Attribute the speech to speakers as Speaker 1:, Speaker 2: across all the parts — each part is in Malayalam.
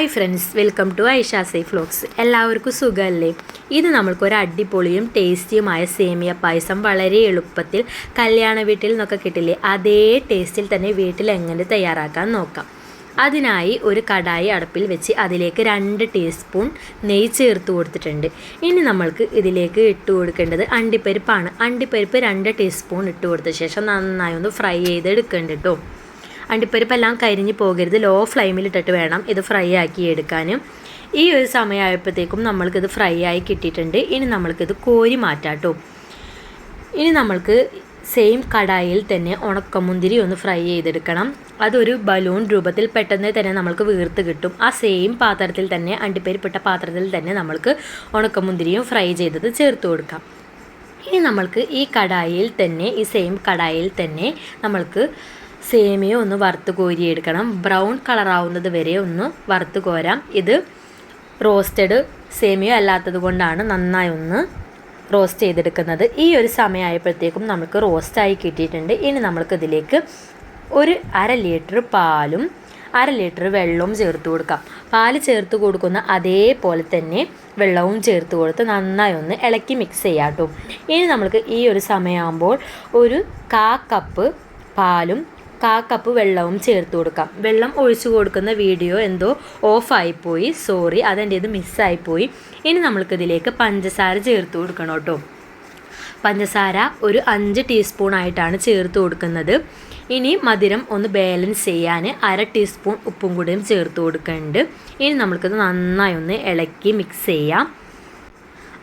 Speaker 1: Hi friends welcome to Aisha സൈ ഫ്ലോക്സ് എല്ലാവർക്കും സുഖമല്ലേ? ഇത് നമ്മൾക്കൊരു അടിപൊളിയും ടേസ്റ്റിയുമായ സേമിയ പായസം വളരെ എളുപ്പത്തിൽ കല്യാണ വീട്ടിൽ നിന്നൊക്കെ കിട്ടില്ലേ? അതേ ടേസ്റ്റിൽ തന്നെ വീട്ടിൽ എങ്ങനെ തയ്യാറാക്കാൻ നോക്കാം. അതിനായി ഒരു കടായി അടുപ്പിൽ വെച്ച് അതിലേക്ക് രണ്ട് ടീസ്പൂൺ നെയ്യ് ചേർത്ത് കൊടുത്തിട്ടുണ്ട്. ഇനി നമ്മൾക്ക് ഇതിലേക്ക് ഇട്ട് കൊടുക്കേണ്ടത് അണ്ടിപ്പരിപ്പാണ്. അണ്ടിപ്പരിപ്പ് രണ്ട് ടീസ്പൂൺ ഇട്ട് കൊടുത്ത ശേഷം നന്നായി ഒന്ന് ഫ്രൈ ചെയ്ത് എടുക്കേണ്ട കേട്ടോ അണ്ടിപ്പരിപ്പെല്ലാം കരിഞ്ഞ് പോകരുത്. ലോ ഫ്ലെയിമിലിട്ടിട്ട് വേണം ഇത് ഫ്രൈ ആക്കി എടുക്കാനും. ഈ ഒരു സമയമായപ്പോഴത്തേക്കും നമ്മൾക്കിത് ഫ്രൈ ആയി കിട്ടിയിട്ടുണ്ട്. ഇനി നമ്മൾക്കിത് കോരി മാറ്റാട്ടോ ഇനി നമ്മൾക്ക് സെയിം കടായിൽ തന്നെ ഉണക്കമുന്തിരി ഒന്ന് ഫ്രൈ ചെയ്തെടുക്കണം. അതൊരു ബലൂൺ രൂപത്തിൽ പെട്ടെന്ന് തന്നെ നമ്മൾക്ക് വീർത്ത് കിട്ടും. ആ സെയിം പാത്രത്തിൽ തന്നെ അണ്ടിപ്പരിപ്പെട്ട പാത്രത്തിൽ തന്നെ നമ്മൾക്ക് ഉണക്കമുന്തിരിയും ഫ്രൈ ചെയ്തത് ചേർത്ത് കൊടുക്കാം. ഇനി നമ്മൾക്ക് ഈ കടായിൽ തന്നെ ഈ സെയിം കടായിൽ തന്നെ നമ്മൾക്ക് സേമിയ ഒന്ന് വറുത്ത് കോരിയെടുക്കണം. ബ്രൗൺ കളറാവുന്നത് വരെ ഒന്ന് വറുത്ത് കോരാം. ഇത് റോസ്റ്റഡ് സേമിയ അല്ലാത്തത് കൊണ്ടാണ് നന്നായി ഒന്ന് റോസ്റ്റ് ചെയ്തെടുക്കുന്നത്. ഈ ഒരു സമയമായപ്പോഴത്തേക്കും നമുക്ക് റോസ്റ്റായി കിട്ടിയിട്ടുണ്ട്. ഇനി നമ്മൾക്ക് ഇതിലേക്ക് ഒരു അര ലിറ്റർ പാലും അര ലിറ്റർ വെള്ളവും ചേർത്ത് കൊടുക്കാം. പാൽ ചേർത്ത് കൊടുക്കുന്ന അതേപോലെ തന്നെ വെള്ളവും ചേർത്ത് കൊടുത്ത് നന്നായി ഒന്ന് ഇളക്കി മിക്സ് ചെയ്യാം കേട്ടോ ഇനി നമ്മൾക്ക് ഈ ഒരു സമയമാകുമ്പോൾ ഒരു കാ കപ്പ് പാലും കാ കപ്പ് വെള്ളവും ചേർത്ത് കൊടുക്കാം. വെള്ളം ഒഴിച്ചു കൊടുക്കുന്ന വീഡിയോ എന്തോ ഓഫായിപ്പോയി സോറി അതെന്റേത് മിസ്സായിപ്പോയി ഇനി നമ്മൾക്കിതിലേക്ക് പഞ്ചസാര ചേർത്ത് കൊടുക്കണം കേട്ടോ. പഞ്ചസാര ഒരു അഞ്ച് ടീസ്പൂൺ ആയിട്ടാണ് ചേർത്ത് കൊടുക്കുന്നത്. ഇനി മധുരം ഒന്ന് ബാലൻസ് ചെയ്യാൻ അര ടീസ്പൂൺ ഉപ്പും കൂടിയും ചേർത്ത് കൊടുക്കുന്നുണ്ട് ഇനി നമ്മൾക്കിത് നന്നായി ഒന്ന് ഇളക്കി മിക്സ് ചെയ്യാം.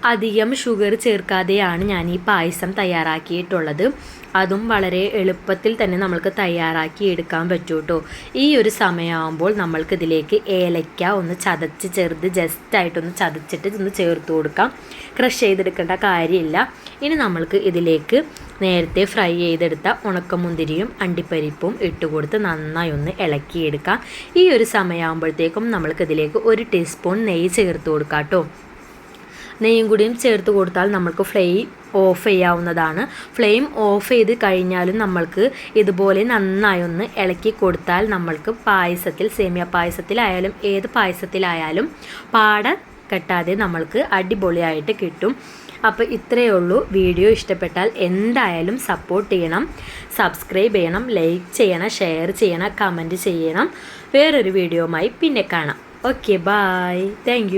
Speaker 1: അധികം ഷുഗർ ചേർക്കാതെയാണ് ഞാൻ ഈ പായസം തയ്യാറാക്കിയിട്ടുള്ളത്. അതും വളരെ എളുപ്പത്തിൽ തന്നെ നമ്മൾക്ക് തയ്യാറാക്കി എടുക്കാൻ പറ്റും കേട്ടോ ഈ ഒരു സമയമാകുമ്പോൾ നമ്മൾക്ക് ഇതിലേക്ക് ഏലയ്ക്ക ഒന്ന് ചതച്ച് ചെറുത് ജസ്റ്റായിട്ടൊന്ന് ചതച്ചിട്ട് ഒന്ന് ചേർത്ത് കൊടുക്കാം. ക്രഷ് ചെയ്തെടുക്കേണ്ട കാര്യമില്ല. ഇനി നമ്മൾക്ക് ഇതിലേക്ക് നേരത്തെ ഫ്രൈ ചെയ്തെടുത്ത ഉണക്കമുന്തിരിയും അണ്ടിപ്പരിപ്പും ഇട്ട് കൊടുത്ത് നന്നായി ഒന്ന് ഇളക്കിയെടുക്കാം. ഈ ഒരു സമയമാകുമ്പോഴത്തേക്കും നമ്മൾക്ക് ഇതിലേക്ക് ഒരു ടീസ്പൂൺ നെയ്യ് ചേർത്ത് കൊടുക്കാം കേട്ടോ നെയ്യും കൂടിയും ചേർത്ത് കൊടുത്താൽ നമുക്ക് ഫ്ലെയിം ഓഫ് ചെയ്യാവുന്നതാണ്. ഫ്ലെയിം ഓഫ് ചെയ്ത് കഴിഞ്ഞാലും നമ്മൾക്ക് ഇതുപോലെ നന്നായി ഒന്ന് ഇളക്കി കൊടുത്താൽ നമ്മൾക്ക് പായസത്തിൽ സേമിയ പായസത്തിലായാലും ഏത് പായസത്തിലായാലും പാട കെട്ടാതെ നമ്മൾക്ക് അടിപൊളിയായിട്ട് കിട്ടും. അപ്പോൾ ഇത്രയേ ഉള്ളൂ. വീഡിയോ ഇഷ്ടപ്പെട്ടാൽ എന്തായാലും സപ്പോർട്ട് ചെയ്യണം. സബ്സ്ക്രൈബ് ചെയ്യണം ലൈക്ക് ചെയ്യണം ഷെയർ ചെയ്യണം കമന്റ് ചെയ്യണം. വേറൊരു വീഡിയോയുമായി പിന്നെ കാണാം. Okay bye thank